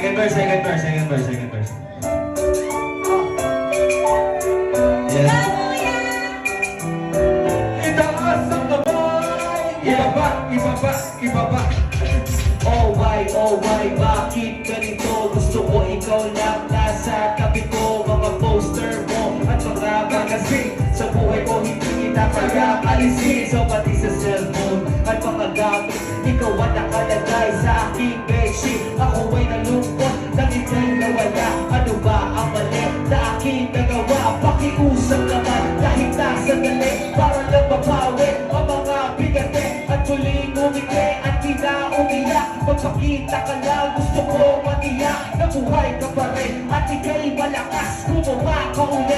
verse, second verse. Yes. Itaas ang kamay Ibaba, ibaba, ibaba Oh why, oh why, bakit ganito? Gusto ko ikaw lang nasa tabi ko Mga poster mo at mga magazine Sa buhay ko hindi kita kaya alisin So pati sa cellphone at mga gamit Ikaw ang nakalagay sa aking aking nagawa? Pakiusap naman kahit nasa dali Para lang mapawi ang mga bigate. At muling umiti at di na umiyak Magpakita ka lang gusto ko matiyak Nabuhay ka pa rin at ikay malakas. Gumawa ka ulit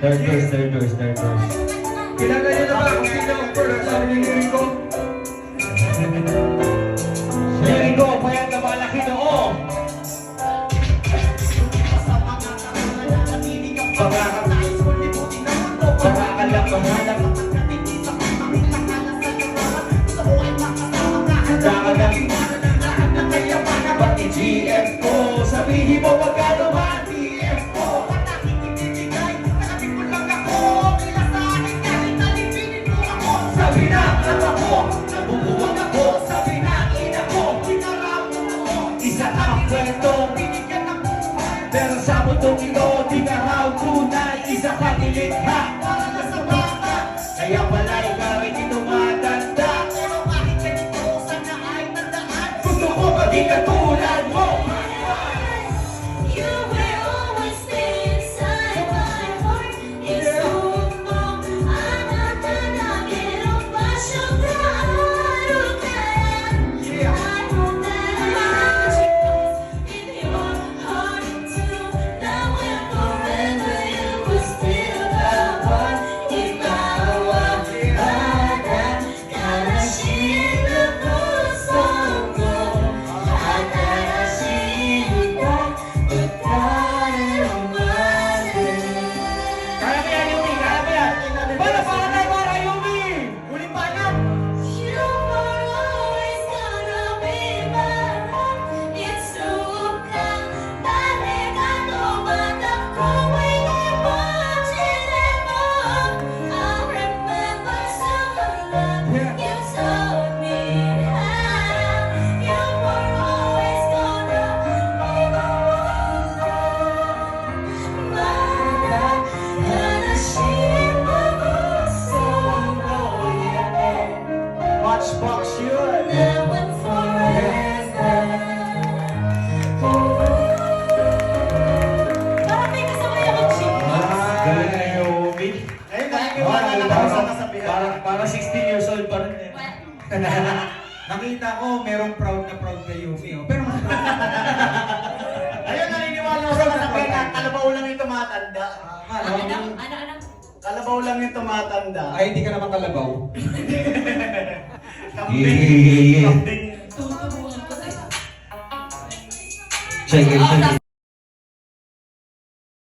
Third verse, third verse, third verse. Kilala niyo na ba kung sino ang first sabi ni Rico? Pero sa mundong ito Di na raw tunay Isa kang ilikha. Para na sa bata Kaya pala ikaw ay di tumatanda Pero kahit ganito? Sana ay tandaan? Gusto ko maging katulad Nakita ko, merong proud na proud kay Yumi. Oh. Pero mas Ayun, naniniwala ko sa na kalabaw lang yung tumatanda. Ano, ano, ano? Kalabaw lang yung tumatanda. Ay, hindi ka naman kalabaw. Kambing. Kambing. Check check it.